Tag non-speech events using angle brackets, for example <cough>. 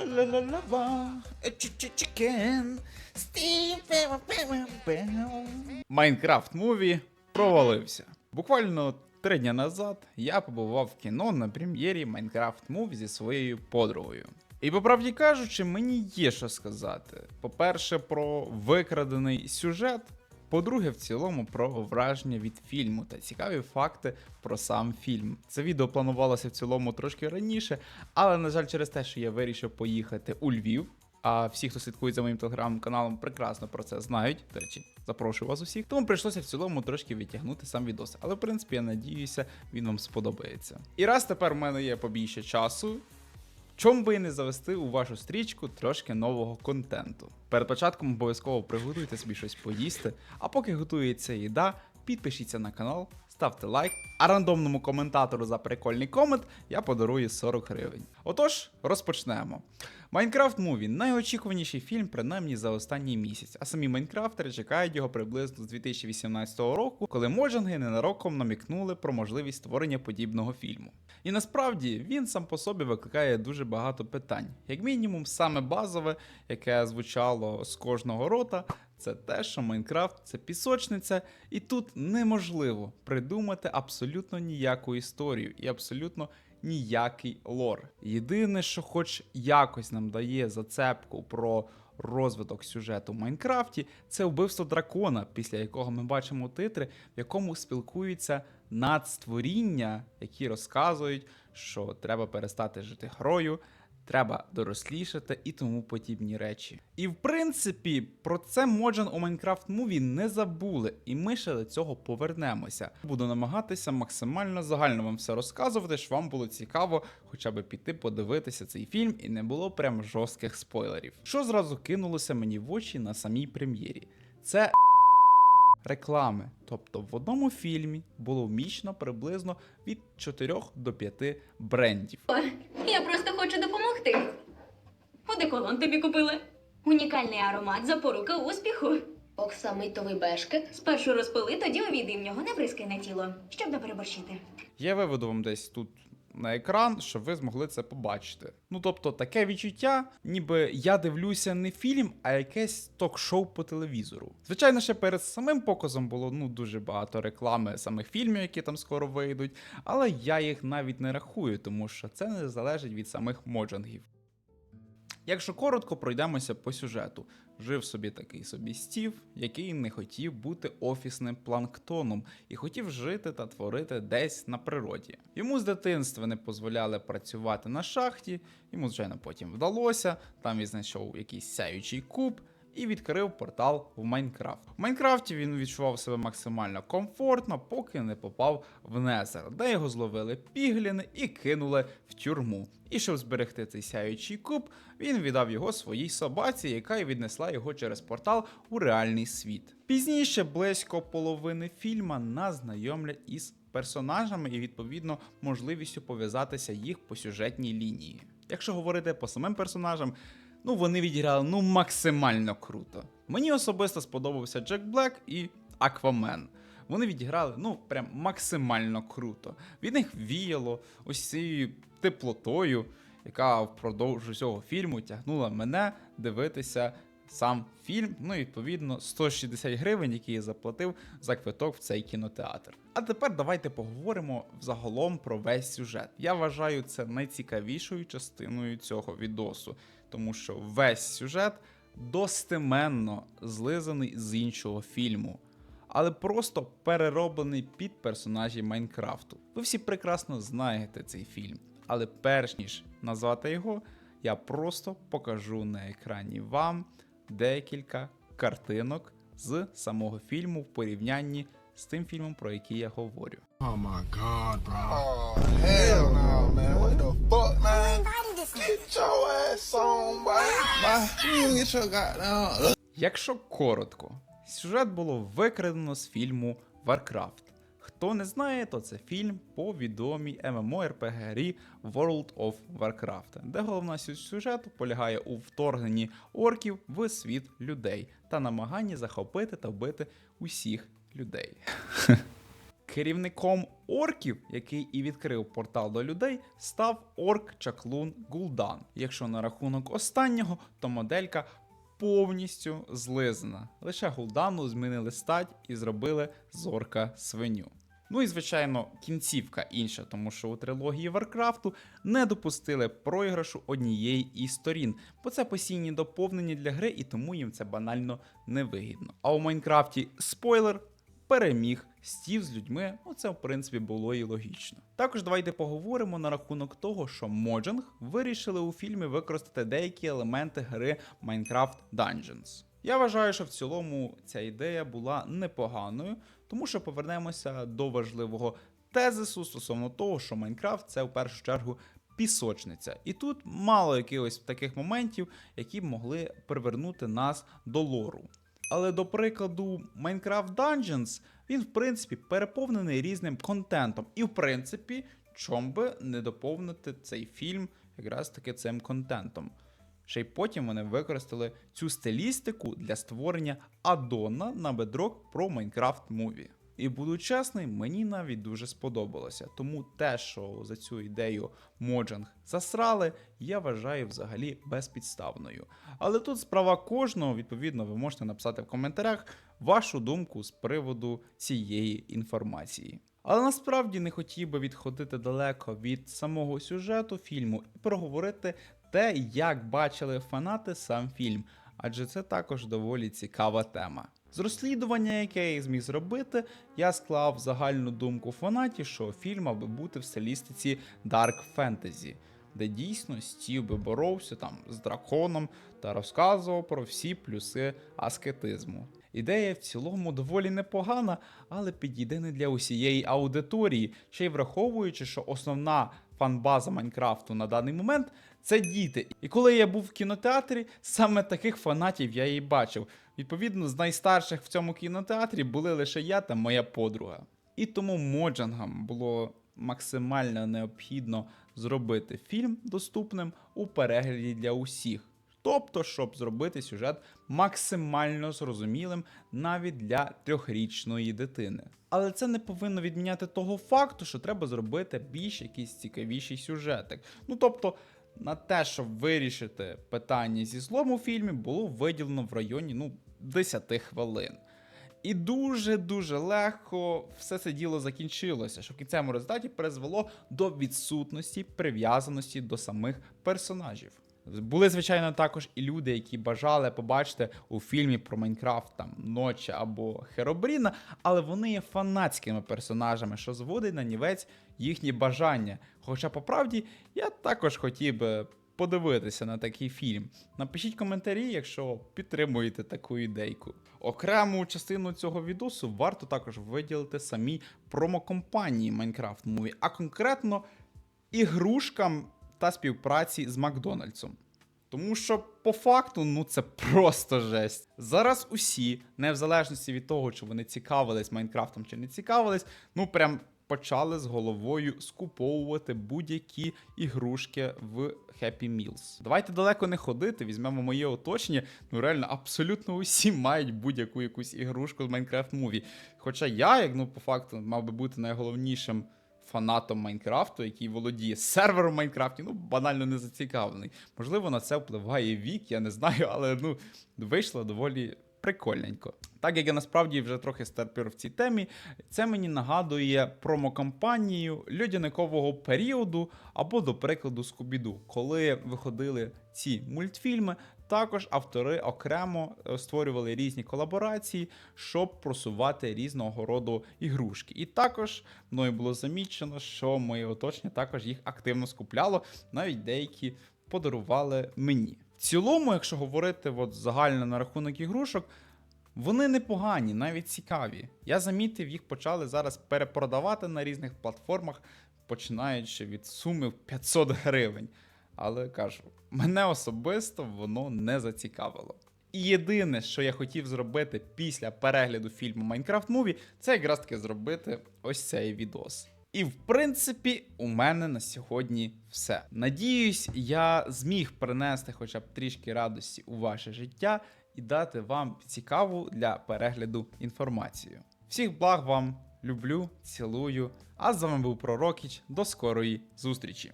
Ла-ла-ла-ла-ла, Майнкрафт муві провалився. Буквально три дні назад я побував в кіно на прем'єрі Майнкрафт Мув зі своєю подругою. І по правді кажучи, мені є що сказати. По-перше, про викрадений сюжет. По-друге, в цілому про враження від фільму та цікаві факти про сам фільм. Це відео планувалося в цілому трошки раніше, але на жаль, через те, що я вирішив поїхати у Львів. А всі, хто слідкує за моїм телеграм-каналом, прекрасно про це знають. До речі, запрошую вас усіх. Тому прийшлося в цілому трошки відтягнути сам відос. Але в принципі я надіюся, він вам сподобається. І раз тепер в мене є побільше часу, Чом би і не завести у вашу стрічку трошки нового контенту. Перед початком обов'язково приготуйте собі щось поїсти, а поки готується їда, підпишіться на канал, ставте лайк, а рандомному коментатору за прикольний комент я подарую 40 гривень. Отож, розпочнемо. Майнкрафт Муві найочікуваніший фільм, принаймні за останній місяць, а самі майнкрафтери чекають його приблизно з 2018 року, коли моджанги ненароком намікнули про можливість створення подібного фільму. І насправді він сам по собі викликає дуже багато питань. Як мінімум, саме базове, яке звучало з кожного рота, це те, що Майнкрафт це пісочниця, і тут неможливо придумати абсолютно ніяку історію і абсолютно ніякий лор. Єдине, що хоч якось нам дає зацепку про розвиток сюжету в Майнкрафті, це вбивство дракона, після якого ми бачимо титри, в якому спілкуються надстворіння, які розказують, що треба перестати жити грою. Треба дорослішати і тому подібні речі. І в принципі, про це Моджан у Minecraft Movie не забули, і ми ще до цього повернемося. Буду намагатися максимально загально вам все розказувати, щоб вам було цікаво хоча б піти подивитися цей фільм і не було прям жорстких спойлерів. Що зразу кинулося мені в очі на самій прем'єрі? Це реклами. Тобто в одному фільмі було вміщено приблизно від 4 до 5 брендів. Просто допомогти. Одеколон тобі купили. Унікальний аромат, запорука успіху. Оксамитовий бешкет. Спершу розпили, тоді увійди в нього, не бризкай на тіло, щоб не переборщити. Я виведу вам десь тут на екран, щоб ви змогли це побачити. Ну тобто, таке відчуття, ніби я дивлюся не фільм, а якесь ток-шоу по телевізору. Звичайно, ще перед самим показом було ну дуже багато реклами самих фільмів, які там скоро вийдуть, але я їх навіть не рахую, тому що це не залежить від самих моджангів. Якщо коротко пройдемося по сюжету, жив собі такий собі стів, який не хотів бути офісним планктоном і хотів жити та творити десь на природі. Йому з дитинства не дозволяли працювати на шахті, йому, звичайно, потім вдалося. Там він знайшов якийсь сяючий куб. І відкрив портал в Майнкрафт. В Майнкрафті він відчував себе максимально комфортно, поки не попав в Незер, де його зловили пігліни і кинули в тюрму. І щоб зберегти цей сяючий куб, він віддав його своїй собаці, яка й віднесла його через портал у реальний світ. Пізніше близько половини фільма нас знайомлять із персонажами і відповідно можливістю пов'язатися їх по сюжетній лінії. Якщо говорити по самим персонажам, ну вони відіграли ну максимально круто. Мені особисто сподобався Джек Блек і Аквамен. Вони відіграли ну прям максимально круто. Від них віяло ось цією теплотою, яка впродовж усього фільму тягнула мене дивитися сам фільм. Ну і відповідно 160 гривень, які я заплатив за квиток в цей кінотеатр. А тепер давайте поговоримо взагалом про весь сюжет. Я вважаю це найцікавішою частиною цього відосу, тому що весь сюжет достеменно злизаний з іншого фільму. Але просто перероблений під персонажі Майнкрафту. Ви всі прекрасно знаєте цей фільм. Але перш ніж назвати його, я просто покажу на екрані вам декілька картинок з самого фільму в порівнянні з тим фільмом, про який я говорю. Oh my god, bro. Oh, hell no, man. What the fuck, man? Get your ass on, boy. Boy, get your goddamn... Якщо коротко, сюжет було викрадено з фільму Warcraft. Хто не знає, то це фільм по відомій MMORPG грі World of Warcraft, де головна суть сюжету полягає у вторгненні орків в світ людей та намаганні захопити та вбити усіх людей. <laughs> Керівником орків, який і відкрив портал до людей, став орк Чаклун Гул'дан. Якщо на рахунок останнього, то моделька повністю злизана. Лише Гул'дану змінили стать і зробили з орка свиню. Ну і звичайно, кінцівка інша, тому що у трилогії Варкрафту не допустили програшу однієї із сторін, бо це постійні доповнення для гри, і тому їм це банально невигідно. А у Майнкрафті спойлер переміг стів з людьми. Ну це в принципі було і логічно. Також давайте поговоримо на рахунок того, що Mojang вирішили у фільмі використати деякі елементи гри Minecraft Dungeons. Я вважаю, що в цілому ця ідея була непоганою, тому що повернемося до важливого тезису стосовно того, що Майнкрафт це в першу чергу пісочниця. І тут мало якихось таких моментів, які б могли привернути нас до лору. Але до прикладу, Minecraft Dungeons, він в принципі переповнений різним контентом. І в принципі, чом би не доповнити цей фільм якраз таки цим контентом. Ще й потім вони використали цю стилістику для створення аддона на бедрок про Minecraft Movie. І буду чесний, мені навіть дуже сподобалося. Тому те, що за цю ідею Mojang засрали, я вважаю взагалі безпідставною. Але тут справа кожного, відповідно, ви можете написати в коментарях вашу думку з приводу цієї інформації. Але насправді не хотів би відходити далеко від самого сюжету фільму і проговорити те, як бачили фанати сам фільм, адже це також доволі цікава тема. З розслідування, яке я зміг зробити, я склав загальну думку фанатів, що фільм мав би бути в стилістиці Dark Fantasy, де дійсно Стів би боровся там з драконом та розказував про всі плюси аскетизму. Ідея в цілому доволі непогана, але підійде не для усієї аудиторії, ще й враховуючи, що основна фанбаза Майнкрафту на даний момент це діти. І коли я був в кінотеатрі, саме таких фанатів я і бачив. Відповідно, з найстарших в цьому кінотеатрі були лише я та моя подруга. І тому моджангам було максимально необхідно зробити фільм доступним у перегляді для усіх. Тобто, щоб зробити сюжет максимально зрозумілим навіть для трьохрічної дитини. Але це не повинно відміняти того факту, що треба зробити більш якийсь цікавіший сюжетик. Ну тобто, на те, щоб вирішити питання зі злом у фільмі, було виділено в районі ну, 10 хвилин. І дуже-дуже легко все це діло закінчилося, що в кінцевому результаті призвело до відсутності прив'язаності до самих персонажів. Були, звичайно, також і люди, які бажали побачити у фільмі про Майнкрафт там Ночі або Херобріна, але вони є фанатськими персонажами, що зводить на нівець їхні бажання. Хоча, по правді, я також хотів би подивитися на такий фільм. Напишіть коментарі, якщо підтримуєте таку ідейку. Окрему частину цього відосу варто також виділити самі промокомпанії Minecraft Movie, а конкретно ігрушкам та співпраці з Макдональдсом. Тому що по факту, ну це просто жесть. Зараз усі, не в залежності від того, чи вони цікавились Майнкрафтом чи не цікавились, ну прям почали з головою скуповувати будь-які ігрушки в Happy Meals. Давайте далеко не ходити, візьмемо моє оточення. Ну реально, абсолютно усі <laughs> мають будь-яку якусь ігрушку з Minecraft Movie. Хоча я, як ну по факту, мав би бути найголовнішим фанатом Майнкрафту, який володіє сервером Майнкрафті, ну банально не зацікавлений. Можливо, на це впливає вік, я не знаю, але ну вийшло доволі. Прикольненько. Так як я насправді вже трохи старпер в цій темі, це мені нагадує промокампанію льодяникового періоду або, до прикладу, Скубіду. Коли виходили ці мультфільми, також автори окремо е, створювали різні колаборації, щоб просувати різного роду ігрушки. І також мною було замічено, що моє оточення також їх активно скупляло, навіть деякі подарували мені. В цілому, якщо говорити от загально на рахунок ігрушок, вони непогані, навіть цікаві. Я замітив, їх почали зараз перепродавати на різних платформах, починаючи від суми в 500 гривень. Але кажу, мене особисто воно не зацікавило. І єдине, що я хотів зробити після перегляду фільму Minecraft Movie, це якраз таки зробити ось цей відос. І в принципі, у мене на сьогодні все. Надіюсь, я зміг принести хоча б трішки радості у ваше життя і дати вам цікаву для перегляду інформацію. Всіх благ вам, Люблю, цілую. А з вами був Пророкіч. До скорої зустрічі.